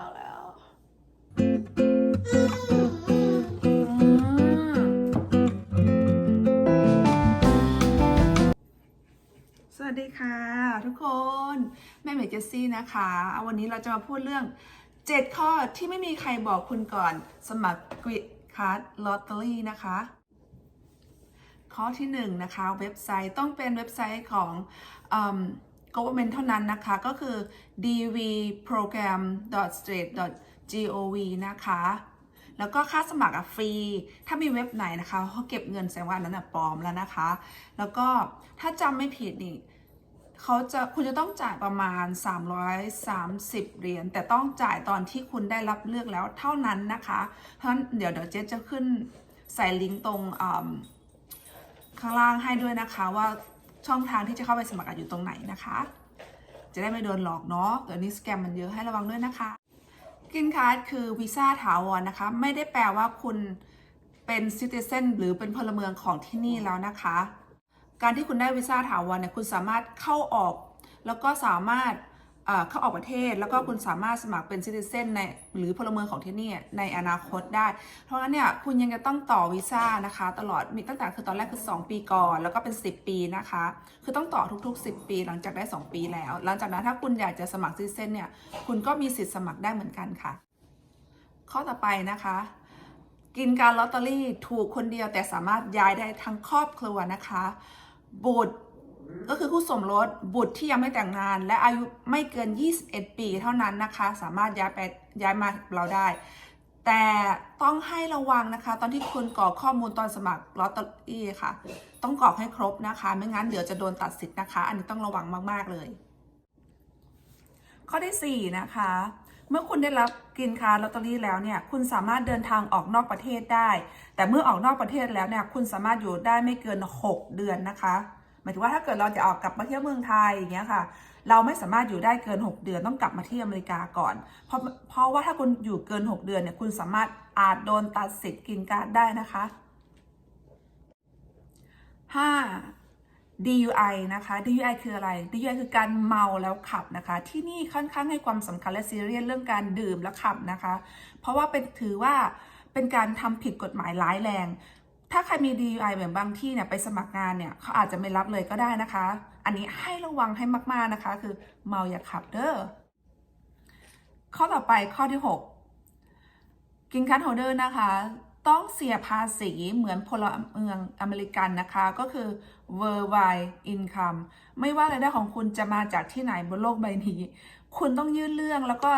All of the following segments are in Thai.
าแล้วสวัสดีค่ะ ทุกคนแม่เหมยเจสซี่นะคะเอาวันนี้เราจะมาพูดเรื่อง 7 ข้อที่ไม่มีใครบอกคุณก่อนสมัครกริคาร์ดลอตเตอรี่นะคะ ข้อที่1นะคะ เว็บไซต์ต้องเป็นเว็บไซต์ของอ government เท่านั้นนะคะ ก็คือ dvprogram.state.gov นะคะ แล้วก็ค่าสมัครอะฟรี ถ้ามีเว็บไหนนะคะเขาเก็บเงินแสดงว่าอันนั้นอะปลอมแล้วนะคะ แล้วก็ถ้าจำไม่ผิดนี่เขาจะคุณจะต้องจ่ายประมาณ 330 เหรียญแต่ต้องจ่ายตอนที่คุณได้รับเลือกแล้วเท่านั้นนะคะเพราะฉะนั้นเดี๋ยวเดี๋ยวเจ๊จะขึ้นใส่ลิงก์ตรงข้างล่างให้ด้วยนะคะว่า ช่องทางที่จะเข้าไปสมัครอยู่ตรงไหนนะคะ จะได้ไม่โดนหลอกเนาะเดี๋ยวนี้สแกมมันเยอะให้ระวังด้วยนะคะกินคาร์ดคือวีซ่าถาวรนะคะ ไม่ได้แปลว่าคุณเป็นซิติเซนหรือเป็นพลเมืองของที่นี่แล้วนะคะ การที่คุณได้วีซ่าถาวรเนี่ยคุณสามารถเข้าออก แล้วก็สามารถ เข้าออกประเทศ แล้วก็คุณสามารถสมัครเป็นซิติเซนในหรือพลเมืองของที่นี่ในอนาคตได้ เพราะงั้นเนี่ยคุณยังจะต้องต่อวีซ่านะคะ ตลอดมีตั้งแต่คือตอนแรกคือ 2 ปีก่อน แล้วก็เป็น 10 ปีนะคะ คือต้องต่อทุก ๆ 10 ปีหลังจากได้ 2 ปีแล้ว หลังจากนั้นถ้าคุณอยากจะสมัครซิติเซนเนี่ยคุณก็มีสิทธิ์สมัครได้เหมือนกันค่ะ ข้อต่อไปนะคะกินการลอตเตอรี่ถูกคนเดียวแต่สามารถย้ายได้ทั้งครอบครัวนะคะ บุตร ก็คือคู่สมรสบุตรที่ยังไม่แต่งงาน และอายุไม่เกิน 21 ปีเท่านั้นนะคะ สามารถย้ายไปย้ายมาเราได้ แต่ต้องให้ระวังนะคะ ตอนที่คุณกรอกข้อมูลตอนสมัครลอตเตอรี่ค่ะ ต้องกรอกให้ครบนะคะ ไม่งั้นเดี๋ยวจะโดนตัดสิทธิ์นะคะ อันนี้ต้องระวังมาก ๆ เลย ข้อที่ 4 นะคะ เมื่อคุณได้รับกินคาลอตเตอรี่แล้วเนี่ยคุณสามารถเดินทางออกนอกประเทศได้ แต่เมื่อออกนอกประเทศแล้วเนี่ยคุณสามารถอยู่ได้ไม่เกิน 6 เดือนนะคะ มายถึงว่าถ้าเกิดเราจะออกกลับมาเที่ยวเมืองไทยอย่างเงี้ยค่ะ เราไม่สามารถอยู่ได้เกิน 6 เดือนต้องกลับมาที่อเมริกาก่อน เพราะเพราะว่าถ้าคุณอยู่เกิน 6 เดือนเนี่ยคุณสามารถอาจโดนตัดสิทธิ์กินการ์ดได้นะคะ 5. DUI นะคะ DUI คืออะไร DUI คือการเมาแล้วขับนะคะ ที่นี่ค่อนข้างให้ความสำคัญและซีเรียสเรื่องการดื่มและขับนะคะ เพราะว่าเป็นถือว่าเป็นการทำผิดกฎหมายร้ายแรง ถ้าใครมี DUI เหมือนบางที่เนี่ยไปสมัครงานเนี่ยเขาอาจจะไม่รับเลยก็ได้นะคะ อันนี้ให้ระวังให้มากๆนะคะ คือเมาอย่าขับเด้อข้อต่อไปข้อที่ 6 กินคัทโฮเดอร์นะคะ ต้องเสียภาษีเหมือนพลเมืองอเมริกันนะคะ ก็คือ worldwide income ไม่ว่ารายได้ของคุณจะมาจากที่ไหนบนโลกใบนี้ คุณต้องยื่นเรื่องแล้วก็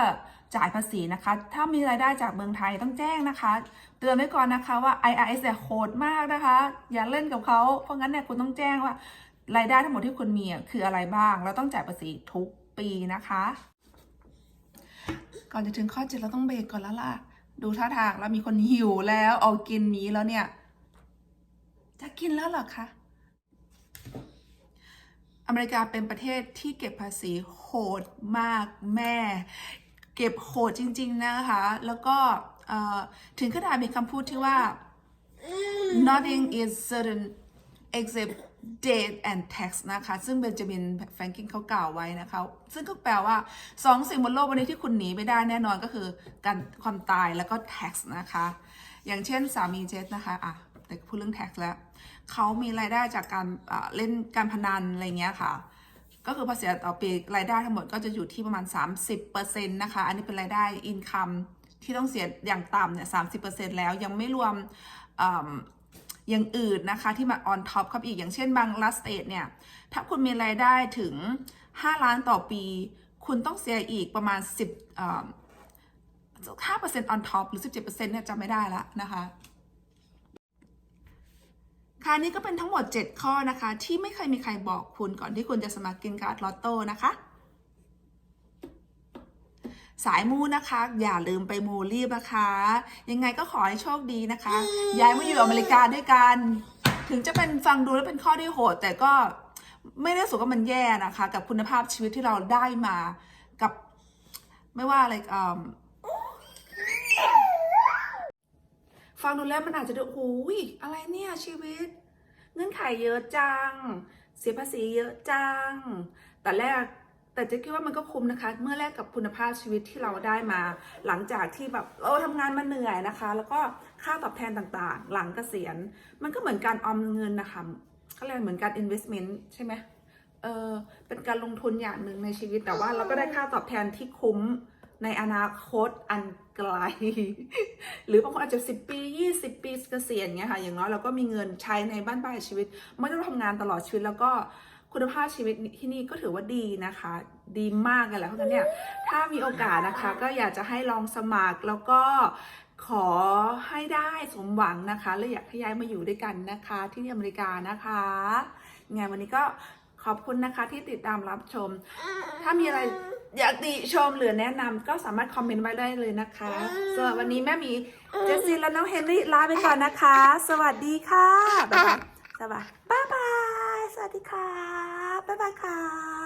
จ่ายภาษีนะคะ ถ้ามีรายได้จากเมืองไทยต้องแจ้งนะคะ เตือนไว้ก่อนนะคะว่า IRS เนี่ยโหดมากนะคะ อย่าเล่นกับเขา เพราะงั้นเนี่ยคุณต้องแจ้งว่ารายได้ทั้งหมดที่คุณมีคืออะไรบ้าง แล้วต้องจ่ายภาษีทุกปีนะคะ ก่อนจะถึงข้อเจ็ดเราต้องเบรกก่อนแล้วล่ะ ดูท่าทางแล้วมีคนหิวแล้วเอากินหมีแล้วเนี่ย จะกินแล้วหรอคะ อเมริกาเป็นประเทศที่เก็บภาษีโหดมากแม่ เก็บโหดจริง ๆ นะคะ แล้วก็ถึงขนาดมีคำพูดที่ว่า nothing is certain except debt and tax นะคะ ซึ่งเบนจามินแฟรงกินเขากล่าวไว้นะคะ ซึ่งก็แปลว่าสองสิ่งบนโลกวันนี้ที่คุณหนีไม่ได้แน่นอนก็คือการความตายแล้วก็ tax นะคะ อย่างเช่นสามีเจสนะคะอะแต่พูดเรื่อง tax แล้วเขามีรายได้จากการเล่นการพนันอะไรเงี้ยค่ะ ก็คือภาษีต่อปีรายได้ทั้งหมดก็จะอยู่ที่ประมาณ 30%นะคะ อันนี้เป็นรายได้อินคัมที่ต้องเสียอย่างต่ำเนี่ย30%แล้วยังไม่รวม อย่างอื่นนะคะที่มา on top ครับอีกอย่างเช่นบางรัสเตทเนี่ย ถ้าคุณมีรายได้ถึง 5 ล้านต่อปี คุณต้องเสียอีกประมาณ 10อ่า5% on top หรือ 17%เนี่ยจำไม่ได้ล้วนะคะค่ะนี่ก็เป็นทั้งหมด 7 ข้อนะคะ ที่ไม่เคยมีใครบอกคุณก่อนที่คุณจะสมัครกินการ์ดลอตโต้นะคะ สายมูนะคะ อย่าลืมไปมูรีบนะคะ ยังไงก็ขอให้โชคดีนะคะ ย้ายมาอยู่อเมริกาด้วยกัน ถึงจะเป็นฟังดูแล้วเป็นข้อที่โหด แต่ก็ไม่ได้รู้สึกว่ามันแย่นะคะ กับคุณภาพชีวิตที่เราได้มากับไม่ว่าอะไรอ่าฟังดูแล้วมันอาจจะดูโอ้ยอะไรเนี่ยชีวิต เงื่อนไขเยอะจัง เสียภาษีเยอะจัง แต่แรก แต่เจ๊คิดว่ามันก็คุ้มนะคะ เมื่อแลกกับคุณภาพชีวิตที่เราได้มา หลังจากที่แบบเราทำงานมาเหนื่อยนะคะ แล้วก็ค่าตอบแทนต่างๆ หลังเกษียณ มันก็เหมือนการออมเงินนะคะก็เลยเหมือนการ investment ใช่ไหมเออเป็นการลงทุนอย่างหนึ่งในชีวิตแต่ว่าเราก็ได้ค่าตอบแทนที่คุ้มในอนาคตอันไกล หรือบางคนอาจจะ10 ปี 20 ปีเกษียณเงี้ยค่ะ อย่างน้อยเราก็มีเงินใช้ในบ้านปลายชีวิต ไม่ต้องทำงานตลอดชีวิตแล้วก็ คุณภาพชีวิตที่นี่ก็ถือว่าดีนะคะ ดีมากกันแหละเพราะฉะนั้นเนี่ยถ้ามีโอกาสนะคะ ก็อยากจะให้ลองสมัครแล้วก็ขอให้ได้สมหวังนะคะและอยากให้ย้ายมาอยู่ด้วยกันนะคะ ที่อเมริกานะคะงไงวันนี้ก็ขอบคุณนะคะที่ติดตามรับชม ถ้ามีอะไรอยากติชมหรือแนะนำก็สามารถคอมเมนต์ไว้ได้เลยนะคะสำหรับวันนี้แม่มีเจสซี่และน้องเฮนรี่ลาไปก่อนนะคะ สวัสดีค่ะบ๊ายบายสวัสดีบ๊ายบาย วัสดีค่ะบ๊ายบายค่ะ